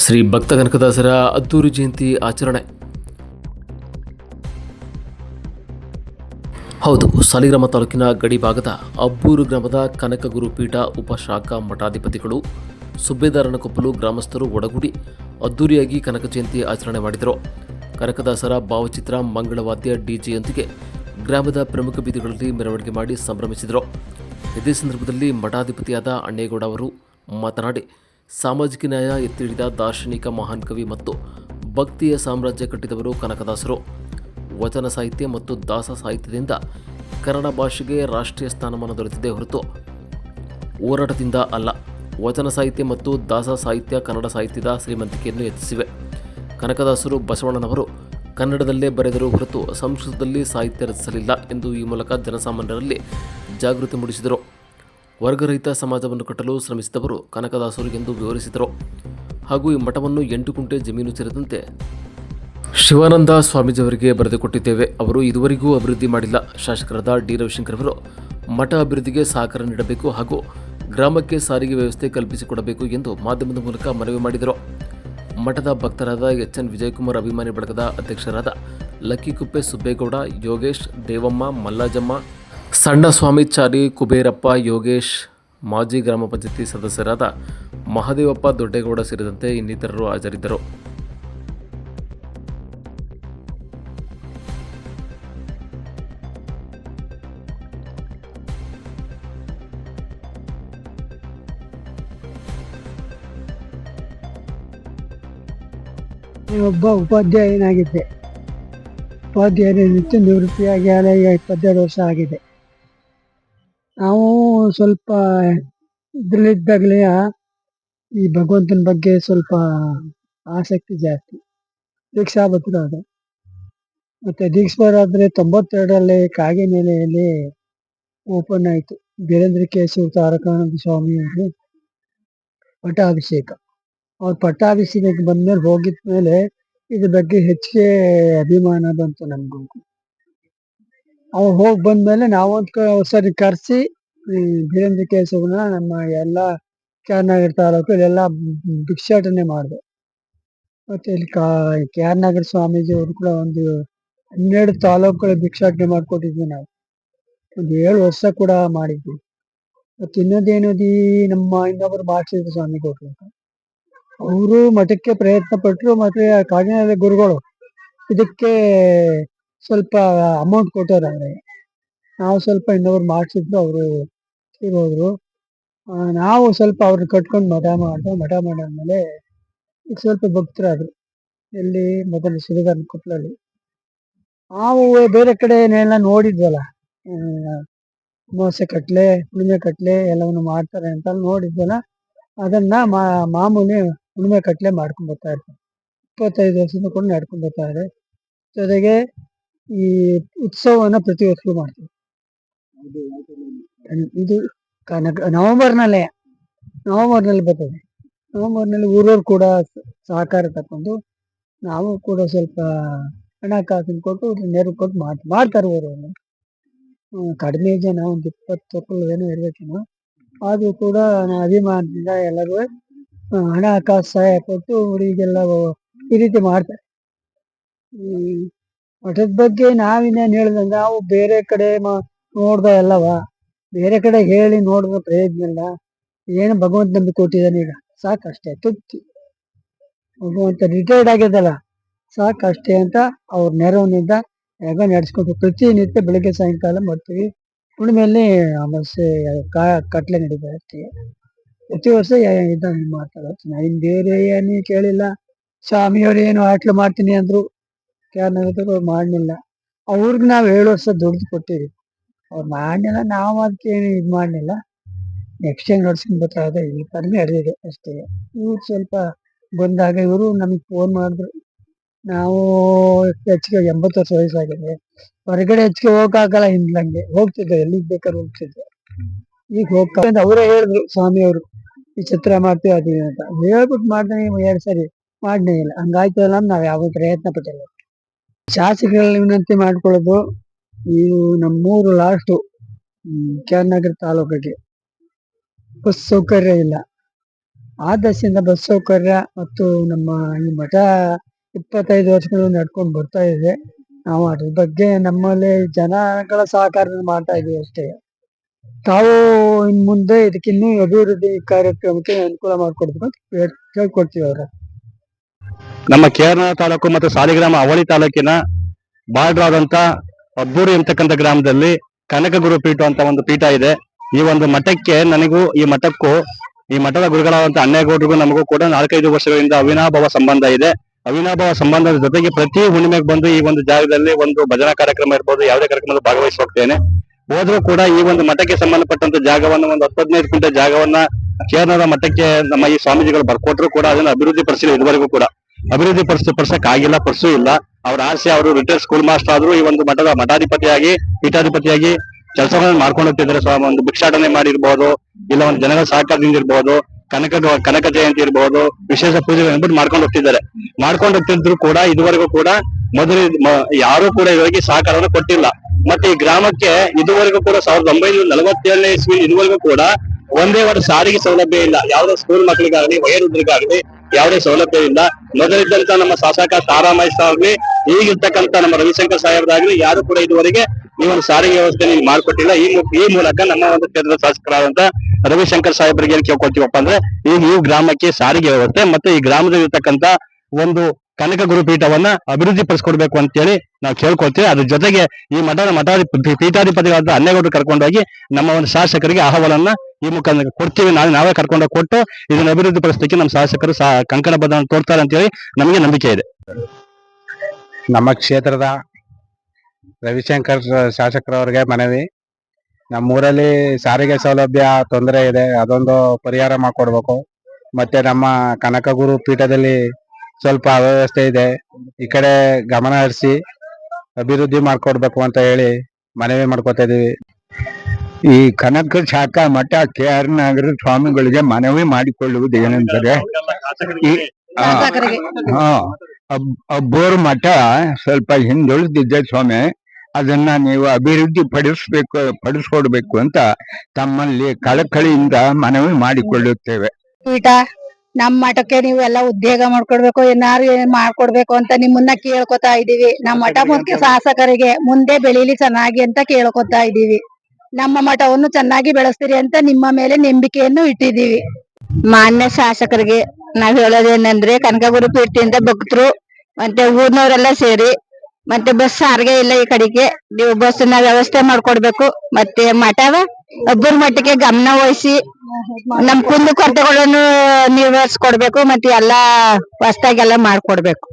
ಶ್ರೀ ಭಕ್ತ ಕನಕದಾಸರ ಅದ್ದೂರಿ ಜಯಂತಿ ಆಚರಣೆ. ಹೌದು, ಸಾಲಿಗ್ರಾಮ ತಾಲೂಕಿನ ಗಡಿ ಭಾಗದ ಅಬ್ಬೂರು ಗ್ರಾಮದ ಕನಕ ಗುರುಪೀಠ ಉಪಶಾಖಾ ಮಠಾಧಿಪತಿಗಳು ಸುಬ್ಬೇದಾರನ ಕೊಪ್ಪಲು ಗ್ರಾಮಸ್ಥರು ಒಡಗೂಡಿ ಅದ್ದೂರಿಯಾಗಿ ಕನಕ ಜಯಂತಿ ಆಚರಣೆ ಮಾಡಿದರು. ಕನಕದಾಸರ ಭಾವಚಿತ್ರ ಮಂಗಳವಾದ್ಯ ಡಿಜೆಯೊಂದಿಗೆ ಗ್ರಾಮದ ಪ್ರಮುಖ ಬೀದಿಗಳಲ್ಲಿ ಮೆರವಣಿಗೆ ಮಾಡಿ ಸಂಭ್ರಮಿಸಿದರು. ಇದೇ ಸಂದರ್ಭದಲ್ಲಿ ಮಠಾಧಿಪತಿಯಾದ ಅಣ್ಣೇಗೌಡ ಅವರು ಮಾತನಾಡಿ ಸಾಮಾಜಿಕ ನ್ಯಾಯ ಎತ್ತಿ ಹಿಡಿದ ದಾರ್ಶನಿಕ ಮಹಾನ್ ಕವಿ ಮತ್ತು ಭಕ್ತಿಯ ಸಾಮ್ರಾಜ್ಯ ಕಟ್ಟಿದವರು ಕನಕದಾಸರು. ವಚನ ಸಾಹಿತ್ಯ ಮತ್ತು ದಾಸ ಸಾಹಿತ್ಯದಿಂದ ಕನ್ನಡ ಭಾಷೆಗೆ ರಾಷ್ಟ್ರೀಯ ಸ್ಥಾನಮಾನ ದೊರೆತಿದೆ ಹೊರತು ಹೋರಾಟದಿಂದ ಅಲ್ಲ. ವಚನ ಸಾಹಿತ್ಯ ಮತ್ತು ದಾಸ ಸಾಹಿತ್ಯ ಕನ್ನಡ ಸಾಹಿತ್ಯದ ಶ್ರೀಮಂತಿಕೆಯನ್ನು ಹೆಚ್ಚಿಸಿವೆ ಕನಕದಾಸರು ಬಸವಣ್ಣನವರು ಕನ್ನಡದಲ್ಲೇ ಬರೆದರು ಹೊರತು ಸಂಸ್ಕೃತದಲ್ಲಿ ಸಾಹಿತ್ಯ ರಚಿಸಲಿಲ್ಲ ಎಂದು ಈ ಮೂಲಕ ಜನಸಾಮಾನ್ಯರಲ್ಲಿ ಜಾಗೃತಿ ಮೂಡಿಸಿದರು. ವರ್ಗರಹಿತ ಸಮಾಜವನ್ನು ಕಟ್ಟಲು ಶ್ರಮಿಸಿದವರು ಕನಕದಾಸರು ಎಂದು ವಿವರಿಸಿದರು. ಹಾಗೂ ಈ ಮಠವನ್ನು ಎಂಟು ಕುಂಟೆ ಜಮೀನು ಸೇರಿದಂತೆ ಶಿವಾನಂದ ಸ್ವಾಮೀಜಿಯವರಿಗೆ ಬರೆದುಕೊಟ್ಟಿದ್ದೇವೆ ಅವರು ಇದುವರೆಗೂ ಅಭಿವೃದ್ಧಿ ಮಾಡಿಲ್ಲ. ಶಾಸಕರಾದ ಡಿ. ರವಿಶಂಕರ್ ಅವರು ಮಠ ಅಭಿವೃದ್ಧಿಗೆ ಸಹಕಾರ ನೀಡಬೇಕು ಹಾಗೂ ಗ್ರಾಮಕ್ಕೆ ಸಾರಿಗೆ ವ್ಯವಸ್ಥೆ ಕಲ್ಪಿಸಿಕೊಡಬೇಕು ಎಂದು ಮಾಧ್ಯಮದ ಮೂಲಕ ಮನವಿ ಮಾಡಿದರು. ಮಠದ ಭಕ್ತರಾದ ಎಚ್. ಎನ್. ವಿಜಯಕುಮಾರ್ ಅಭಿಮಾನಿ ಬಳಗದ ಅಧ್ಯಕ್ಷರಾದ ಲಕ್ಕಿಕುಪ್ಪೆ ಸುಬ್ಬೇಗೌಡ, ಯೋಗೇಶ್, ದೇವಮ್ಮ, ಮಲ್ಲಾಜಮ್ಮ ಸಣ್ಣ ಸ್ವಾಮಿಚಾರಿ ಕುಬೇರಪ್ಪ ಯೋಗೇಶ್, ಮಾಜಿ ಗ್ರಾಮ ಪಂಚಾಯತಿ ಸದಸ್ಯರಾದ ಮಹದೇವಪ್ಪ ದೊಡ್ಡೇಗೌಡ ಸೇರಿದಂತೆ ಇನ್ನಿತರರು ಹಾಜರಿದ್ದರು. ಒಬ್ಬ ಉಪಾಧ್ಯಾಯನಾಗಿದ್ದೆ. ಉಪಾಧ್ಯಾಯನ ನಿತ್ಯ ನಿವೃತ್ತಿಯಾಗಿ ಈಗ ಇಪ್ಪತ್ತೆರಡು ವರ್ಷ ಆಗಿದೆ. ನಾವು ಸ್ವಲ್ಪ ಇದರಲ್ಲಿದ್ದಾಗಲೇ ಈ ಭಗವಂತನ ಬಗ್ಗೆ ಸ್ವಲ್ಪ ಆಸಕ್ತಿ ಜಾಸ್ತಿ. ದೀಕ್ಷಾಬದ್ಧರಾದ ಮತ್ತು ದೀಕ್ಷರಾದ್ರೆ ತೊಂಬತ್ತೆರಡರಲ್ಲಿ ಕಾಗಿನೆಲೆಯಲ್ಲಿ ಓಪನ್ ಆಯಿತು. ಬೀರೇಂದ್ರ ಕೇಶವ ತಾರಕಾನಂದ ಸ್ವಾಮಿ ಅವರು ಪಟ್ಟಾಭಿಷೇಕ. ಅವ್ರ ಪಟ್ಟಾಭಿಷೇಕಕ್ಕೆ ಬಂದ್ಮೇಲೆ ಹೋಗಿದ ಮೇಲೆ ಇದ್ರ ಬಗ್ಗೆ ಹೆಚ್ಚಿಗೆ ಅಭಿಮಾನ ಬಂತು ನಮಗೂ ಅವ್ರು ಹೋಗಿ ಬಂದ್ಮೇಲೆ ನಾವು ಒಂದ್ ಸರಿ ಕರೆಸಿ ಬೀರೇಂದ್ರ ಕೇಶವನ ನಮ್ಮ ಎಲ್ಲ ಕ್ಯಾರ್ನಗರ ತಾಲೂಕು ಇಲ್ಲೆಲ್ಲ ಭಿಕ್ಷಾಟನೆ ಮಾಡಿದೆ. ಮತ್ತೆ ಇಲ್ಲಿ ಕಾ ಕೆ ಆರ್ ನಗರ ಸ್ವಾಮೀಜಿ ಅವರು ಕೂಡ ಒಂದು ಹನ್ನೆರಡು ತಾಲೂಕುಗಳ ಭಿಕ್ಷಾಟನೆ ಮಾಡಿಕೊಟ್ಟಿದ್ವಿ ನಾವು. ಒಂದು ಏಳು ವರ್ಷ ಕೂಡ ಮಾಡಿದ್ವಿ. ಮತ್ತೆ ಇನ್ನೊಂದೇನದಿ ನಮ್ಮ ಇನ್ನೊಬ್ಬರು ಮಾಡಿಸಿದ್ರು ಸ್ವಾಮಿ ಕೊಟ್ಟರು ಅವರು ಮಠಕ್ಕೆ ಪ್ರಯತ್ನ ಪಟ್ಟರು ಮತ್ತೆ ಕಾಗಿನೆಲೆ ಗುರುಗಳು. ಇದಕ್ಕೆ ಸ್ವಲ್ಪ ಅಮೌಂಟ್ ಕೊಟ್ಟವ್ರೆ ನಾವು ಸ್ವಲ್ಪ ಇನ್ನೊಬ್ರು ಮಾಡಿಸಿದ್ರು ಅವರು ತೀರೋದ್ರು. ನಾವು ಸ್ವಲ್ಪ ಅವ್ರನ್ನ ಕಟ್ಕೊಂಡು ಮಠ ಮಾಡಿದೆ, ಮಠ ಮಾಡಾದ್ಮೇಲೆ ಈಗ ಸ್ವಲ್ಪ ಭಕ್ತರಾದ್ರು ಎಲ್ಲಿ ಮೊದಲು ಸಿರಿಧಾರ ಕೊಪ್ಪಳಲ್ಲಿ ನಾವು ಬೇರೆ ಕಡೆ ಏನೆಲ್ಲ ನೋಡಿದ್ವಲ್ಲ ಮೋಸೆ ಕಟ್ಲೆ, ಹುಣ್ಣಿಮೆ ಕಟ್ಲೆ ಎಲ್ಲವನ್ನು ಮಾಡ್ತಾರೆ ಅಂತ ನೋಡಿದ್ವಲ್ಲ, ಅದನ್ನ ಮಾಮೂಲಿ ಹುಣ್ಣಿಮೆ ಕಟ್ಲೆ ಮಾಡ್ಕೊಂಡು ಬರ್ತಾ ಇರ್ತಾರೆ. ಇಪ್ಪತ್ತೈದು ವರ್ಷದಿಂದ ಕೂಡ ನಡ್ಕೊಂಡು ಬರ್ತಾ ಇದೆ ಜೊತೆಗೆ ಈ ಉತ್ಸವವನ್ನ ಪ್ರತಿ ವರ್ಷ ಮಾಡ್ತೀವಿ ಇದು ಕನಕ ನವೆಂಬರ್ನಲ್ಲೇ ನವೆಂಬರ್ನಲ್ಲಿ ಬರ್ತದೆ. ನವೆಂಬರ್ನಲ್ಲಿ ಊರವ್ರು ಕೂಡ ಸಹಕಾರ ತಕೊಂಡು ನಾವು ಕೂಡ ಸ್ವಲ್ಪ ಹಣಕಾಸಿನ ಕೊಟ್ಟು ನೆರವು ಕೊಟ್ಟು ಮಾಡಿ ಮಾಡ್ತಾರೆ ಊರವರು. ಕಡಿಮೆ ಜನ ಒಂದು ಇಪ್ಪತ್ತು ಏನೋ ಇರಬೇಕೇನೋ ಆದರೂ ಕೂಡ ಅಭಿಮಾನದಿಂದ ಎಲ್ಲರೂ ಹಣಕಾಸು ಸಹಾಯ ಕೊಟ್ಟು ಹುಡುಗಿಗೆಲ್ಲ ಈ ರೀತಿ ಮಾಡ್ತಾರೆ. ಮಠದ ಬಗ್ಗೆ ನಾವಿನ್ನೇನು ಹೇಳಿದಂಗ ನಾವು ಬೇರೆ ಕಡೆ ನೋಡ್ದೆ ಎಲ್ಲವ. ಬೇರೆ ಕಡೆ ಹೇಳಿ ನೋಡಿದ ಪ್ರಯೋಜನ ಇಲ್ಲ ಏನು ಭಗವಂತ ನಂಬಿ ಕೊಟ್ಟಿದ್ದಾನೆ ಈಗ. ಸಾಕಷ್ಟೇ. ತೃಪ್ತಿ ಭಗವಂತ ರಿಟೈರ್ಡ್ ಆಗಿದ್ದಲ್ಲ ಸಾಕಷ್ಟೇ ಅಂತ ಅವ್ರ ನೆರವಿನಿಂದ ಯಾಗ ನಡೆಸ್ಕೊಂಡು ಪ್ರತಿನಿತ್ಯ ಬೆಳಗ್ಗೆ ಸಾಯಂಕಾಲ ಮಾಡ್ತೀವಿ ಹುಣ್ಣಿಮೆಯಲ್ಲಿ ಅಮಾವಾಸ್ಯೆ ಕಟ್ಲೆ ನಡೀತಾ ಇರ್ತೀವಿ ಪ್ರತಿ ವರ್ಷ ಇದನ್ನ ಮಾಡ್ತಾರೆ. ಇನ್ನು ಬೇರೆ ಏನು ಕೇಳಿಲ್ಲ. ಸ್ವಾಮಿಯವ್ರು ಏನು ಆಟ್ಲು ಮಾಡ್ತೀನಿ ಅಂದ್ರು. ಅವ್ರು ಮಾಡಲಿಲ್ಲ. ಅವ್ರಿಗೆ ನಾವು ಏಳು ವರ್ಷ ದುಡ್ದು ಕೊಟ್ಟಿವಿ. ಅವ್ರು ಮಾಡಲಿಲ್ಲ, ನಾವು ಅದಕ್ಕೆ ಏನು ಇದು ಮಾಡಲಿಲ್ಲ. ನೆಕ್ಸ್ಟ್ ಟೈಮ್ ನಡ್ಸ್ಕೊಂಡ್ ಬರ್ತಾ ಇದೆ ಇಲ್ಲಿ ಕಡಿಮೆ ಅಡಿದೆ ಅಷ್ಟೇ. ಇವ್ರು ಸ್ವಲ್ಪ ಬಂದಾಗ ಇವರು ನಮಗೆ ಫೋನ್ ಮಾಡಿದ್ರು. ನಾವು ಹೆಚ್ಚಿಗೆ ಎಂಬತ್ತು ವರ್ಷ ವಯಸ್ಸಾಗಿದೆ. ಹೊರಗಡೆ ಹೆಚ್ಚಿಗೆ ಹೋಗಕ್ಕಾಗಲ್ಲ ಹಿಂದ್ಲಂಗೆ ಹೋಗ್ತಿದ್ದೆ, ಎಲ್ಲಿಗೆ ಬೇಕಾದ್ರೆ ಹೋಗ್ತಿದ್ದೆ. ಈಗ ಹೋಗ್ತಾ ಅವರೇ ಹೇಳಿದ್ರು, ಸ್ವಾಮಿ ಅವರು, ಈ ಚಿತ್ರ ಮಾಡ್ತೀವಿ ಅದು ಇದು ಅಂತ. ಹೇಳ್ಬಿಟ್ಟು ಮಾಡ್ದೆ ಎರಡು ಸರಿ ಮಾಡ್ನೇ ಇಲ್ಲ. ಹಂಗಾಯ್ತು ಅಲ್ಲ ನಾವು ಯಾವ ಪ್ರಯತ್ನ ಪಟ್ಟಿಲ್ಲ. ಶಾಸಕರಲ್ಲಿ ವಿನಂತಿ ಮಾಡಿಕೊಳ್ಳೋದು ನೀವು ನಮ್ಮೂರು ಲಾಸ್ಟು ಕೆ ಆರ್ ನಗರ ತಾಲೂಕಿಗೆ. ಬಸ್ ಸೌಕರ್ಯ ಇಲ್ಲ. ಆ ದಶೆಯಿಂದ ಬಸ್ ಸೌಕರ್ಯ ಮತ್ತು ನಮ್ಮ ಈ ಮಠ ಇಪ್ಪತ್ತೈದು ವರ್ಷಗಳು ನಡ್ಕೊಂಡು ಬರ್ತಾ ಇದೆ. ನಾವು ಅದ್ರ ಬಗ್ಗೆ ನಮ್ಮಲ್ಲಿ ಜನಗಳ ಸಹಕಾರ ಮಾಡ್ತಾ ಇದೀವಿ ಅಷ್ಟೇ. ತಾವು ಇನ್ ಮುಂದೆ ಇದಕ್ಕಿನ್ನೂ ಅಭಿವೃದ್ಧಿ ಕಾರ್ಯಕ್ರಮಕ್ಕೆ ಅನುಕೂಲ ಮಾಡ್ಕೊಡ್ಬೇಕು ಅಂತ ಕೇಳ್- ಕೇಳ್ಕೊಳ್ತೀವಿ ಅವ್ರ. ನಮ್ಮ ಕೇರಳ ತಾಲೂಕು ಮತ್ತು ಸಾಲಿಗ್ರಾಮ ಅವಳಿ ತಾಲೂಕಿನ ಬಾರ್ಡರ್ ಆದಂತ ಅಬ್ಬೂರು ಎಂತಕ್ಕಂಥ ಗ್ರಾಮದಲ್ಲಿ ಕನಕ ಗುರು ಪೀಠ ಅಂತ ಒಂದು ಪೀಠ ಇದೆ. ಈ ಒಂದು ಮಠಕ್ಕೆ ನನಗೂ ಈ ಮಠಕ್ಕೂ, ಈ ಮಠದ ಗುರುಗಳಾದಂತ ಅಣ್ಣೇಗೌಡರಿಗೂ ನಮಗೂ ಕೂಡ ನಾಲ್ಕೈದು ವರ್ಷಗಳಿಂದ ಅವಿನಾಭಾವ ಸಂಬಂಧ ಇದೆ. ಅವಿನಾಭಾವ ಸಂಬಂಧದ ಜೊತೆಗೆ ಪ್ರತಿ ಹುಣ್ಣಿಮೆಗೆ ಬಂದು ಈ ಒಂದು ಜಾಗದಲ್ಲಿ ಒಂದು ಭಜನಾ ಕಾರ್ಯಕ್ರಮ ಇರ್ಬೋದು, ಯಾವುದೇ ಕಾರ್ಯಕ್ರಮದಲ್ಲಿ ಭಾಗವಹಿಸಿ ಹೋಗ್ತೇನೆ. ಹೋದ್ರೂ ಕೂಡ ಈ ಒಂದು ಮಠಕ್ಕೆ ಸಂಬಂಧಪಟ್ಟಂತ ಜಾಗವನ್ನು ಒಂದು ಹತ್ತು ಹದಿನೈದು ಕ್ವಿಂಟಲ್ ಜಾಗವನ್ನ ಕೇರಳದ ಮಠಕ್ಕೆ ನಮ್ಮ ಈ ಸ್ವಾಮೀಜಿಗಳು ಬರ್ಕೊಟ್ರು ಕೂಡ ಅದನ್ನ ಅಭಿವೃದ್ಧಿ ಪಡಿಸಿಲ್ಲ ಇದುವರೆಗೂ ಕೂಡ. ಅಭಿವೃದ್ಧಿ ಪಡಿಸ, ಪಡಿಸಕ್ ಆಗಿಲ್ಲ, ಪಡಿಸೂ ಇಲ್ಲ. ಅವ್ರ ಆಸೆ, ಅವರು ರಿಟೈರ್ ಸ್ಕೂಲ್ ಮಾಸ್ಟರ್ ಆದ್ರೂ ಈ ಒಂದು ಮಠದ ಮಠಾಧಿಪತಿಯಾಗಿ, ಪೀಠಾಧಿಪತಿಯಾಗಿ ಕೆಲಸಗಳನ್ನ ಮಾಡ್ಕೊಂಡು ಹೋಗ್ತಿದ್ದಾರೆ ಒಂದು ಭಿಕ್ಷಾಟನೆ ಮಾಡಿರ್ಬೋದು, ಇಲ್ಲ ಒಂದು ಜನಗಳ ಸಹಕಾರದಿಂದ ಇರ್ಬೋದು, ಕನಕ ಕನಕ ಜಯಂತಿ ಇರ್ಬೋದು, ವಿಶೇಷ ಪೂಜೆ ಮಾಡ್ಕೊಂಡು ಹೋಗ್ತಿದ್ದಾರೆ. ಮಾಡ್ಕೊಂಡು ಹೋಗ್ತಿದ್ರು ಕೂಡ, ಇದುವರೆಗೂ ಕೂಡ ಮೊದಲು ಯಾರು ಕೂಡ ಇವರಿಗೆ ಸಹಕಾರವನ್ನು ಕೊಟ್ಟಿಲ್ಲ. ಮತ್ತೆ ಈ ಗ್ರಾಮಕ್ಕೆ ಇದುವರೆಗೂ ಕೂಡ ಸಾವಿರದ ಒಂಬೈನೂರ ನಲವತ್ತೇಳನೇ ಇಸ್ವಿ ಇದುವರೆಗೂ ಕೂಡ ಒಂದೇ ಒಂದು ಸಾರಿಗೆ ಸೌಲಭ್ಯ ಇಲ್ಲ. ಯಾವುದೇ ಸ್ಕೂಲ್ ಮಕ್ಕಳಿಗಾಗಲಿ, ವಯೋವೃದ್ಧರಿಗಾಗಲಿ ಯಾವುದೇ ಸೌಲಭ್ಯ ಇಲ್ಲ. ಮೊದಲಿದ್ದಂತ ನಮ್ಮ ಶಾಸಕ ತಾರಾಮಹೇಶ್ ಆಗ್ಲಿ ಈಗಿರ್ತಕ್ಕಂಥ ನಮ್ಮ ರವಿಶಂಕರ್ ಸಾಹೇಬ್ರಾಗ್ಲಿ ಯಾರು ಕೂಡ ಇದುವರೆಗೆ ಈ ಒಂದು ಸಾರಿಗೆ ವ್ಯವಸ್ಥೆ ನೀವು ಮಾಡಿಕೊಟ್ಟಿಲ್ಲ. ಈ ಈ ಮೂಲಕ ನಮ್ಮ ಒಂದು ಕ್ಷೇತ್ರದ ಶಾಸಕರಾದಂತ ರವಿಶಂಕರ್ ಸಾಹೇಬ್ರಿಗೆ ಏನ್ ಕೇಳ್ಕೊಳ್ತೀವಪ್ಪ ಅಂದ್ರೆ, ಈ ಈ ಗ್ರಾಮಕ್ಕೆ ಸಾರಿಗೆ ವ್ಯವಸ್ಥೆ ಮತ್ತೆ ಈ ಗ್ರಾಮದಲ್ಲಿ ಇರ್ತಕ್ಕಂಥ ಒಂದು ಕನಕ ಗುರುಪೀಠವನ್ನ ಅಭಿವೃದ್ಧಿ ಪಡಿಸ್ಕೊಡ್ಬೇಕು ಅಂತೇಳಿ ನಾವು ಕೇಳ್ಕೊಳ್ತೀವಿ. ಅದ್ರ ಜೊತೆಗೆ ಈ ಮಠದ ಮಠಾಧಿ ಪೀಠಾಧಿಪತಿಗಳಾದ ಅನ್ನೇಗೌಡರು ಕರ್ಕೊಂಡೋಗಿ ನಮ್ಮ ಒಂದು ಶಾಸಕರಿಗೆ ಅಹವಾಲನ್ನ ಈ ಮುಖಾಂತರ ಕೊಡ್ತೀವಿ. ನಾಳೆ ನಾವೇ ಕರ್ಕೊಂಡೋಗಿ ಕೊಟ್ಟು ಇದನ್ನ ಅಭಿವೃದ್ಧಿ ನಮ್ಮ ಶಾಸಕರು ಕಂಕಣ ಬದ್ಧವನ್ನು ತೋರ್ತಾರೆ ಅಂತೇಳಿ ನಮಗೆ ನಂಬಿಕೆ ಇದೆ. ನಮ್ಮ ಕ್ಷೇತ್ರದ ರವಿಶಂಕರ್ ಶಾಸಕರವ್ರಿಗೆ ಮನವಿ. ನಮ್ಮೂರಲ್ಲಿ ಸಾರಿಗೆ ಸೌಲಭ್ಯ ತೊಂದರೆ ಇದೆ. ಅದೊಂದು ಪರಿಹಾರ ಮಾಡಿಕೊಡ್ಬೇಕು. ಮತ್ತೆ ನಮ್ಮ ಕನಕಗುರು ಪೀಠದಲ್ಲಿ ಸ್ವಲ್ಪ ಅವ್ಯವಸ್ಥೆ ಇದೆ. ಈ ಕಡೆ ಗಮನ ಹರಿಸಿ ಅಭಿವೃದ್ಧಿ ಮಾಡ್ಕೊಡ್ಬೇಕು ಅಂತ ಹೇಳಿ ಮನವಿ ಮಾಡ್ಕೊತಾ ಇದೀವಿ. ಈ ಕನಕ ಶಾಖಾ ಮಠ ಕೆ ಆರ್ ನಗರ ಸ್ವಾಮಿಗಳಿಗೆ ಮನವಿ ಮಾಡಿಕೊಳ್ಳುವುದು ಏನಂತಾರೆ ಈ ಆ, ಹಾ ಅಬ್- ಮಠ ಸ್ವಲ್ಪ ಹಿಂದುಳಿದಿದ್ದೆ ಸ್ವಾಮಿ. ಅದನ್ನ ನೀವು ಅಭಿವೃದ್ಧಿ ಪಡಿಸ್ಬೇಕು ಪಡಿಸ್ಕೊಡ್ಬೇಕು ಅಂತ ತಮ್ಮಲ್ಲಿ ಕಳಕಳಿಯಿಂದ ಮನವಿ ಮಾಡಿಕೊಳ್ಳುತ್ತೇವೆ. ನಮ್ ಮಠಕ್ಕೆ ನೀವು ಎಲ್ಲ ಉದ್ಯೋಗ ಮಾಡ್ಕೊಡ್ಬೇಕು ಏನಾರು ಏನ್ ಮಾಡ್ಕೊಡ್ಬೇಕು ಅಂತ ನಿಮ್ಮನ್ನ ಕೇಳ್ಕೊತಾ ಇದೀವಿ. ನಮ್ಮ ಮಠ ಮುಖ್ಯ ಶಾಸಕರಿಗೆ ಮುಂದೆ ಬೆಳೀಲಿ ಚೆನ್ನಾಗಿ ಅಂತ ಕೇಳ್ಕೊತಾ ಇದೀವಿ. ನಮ್ಮ ಮಠವನ್ನು ಚೆನ್ನಾಗಿ ಬೆಳೆಸ್ತೀರಿ ಅಂತ ನಿಮ್ಮ ಮೇಲೆ ನಂಬಿಕೆಯನ್ನು ಇಟ್ಟಿದೀವಿ. ಮಾನ್ಯ ಶಾಸಕರಿಗೆ ನಾವ್ ಹೇಳೋದೇನಂದ್ರೆ ಕನಕಗುರು ಪೀಠದಿಂದ ಭಕ್ತರು ಮತ್ತೆ ಊರ್ನವರೆಲ್ಲ ಸೇರಿ ಮತ್ತೆ ಬಸ್ ಸಾರಿಗೆ ಇಲ್ಲ ಈ ಕಡೆಗೆ. ನೀವು ಬಸ್ನ ವ್ಯವಸ್ಥೆ ಮಾಡ್ಕೊಡ್ಬೇಕು. ಮತ್ತೆ ಮಠವ ಒಬ್ಬರ ಮಟ್ಟಿಗೆ ಗಮನ ವಹಿಸಿ ನಮ್ ಕುಂದು ಕೊರತೆಗಳನ್ನು ನಿವಾರಿಸ್ಕೊಡ್ಬೇಕು. ಮತ್ತೆ ಎಲ್ಲಾ ಹೊಸ್ದಾಗೆಲ್ಲ ಮಾಡ್ಕೊಡ್ಬೇಕು.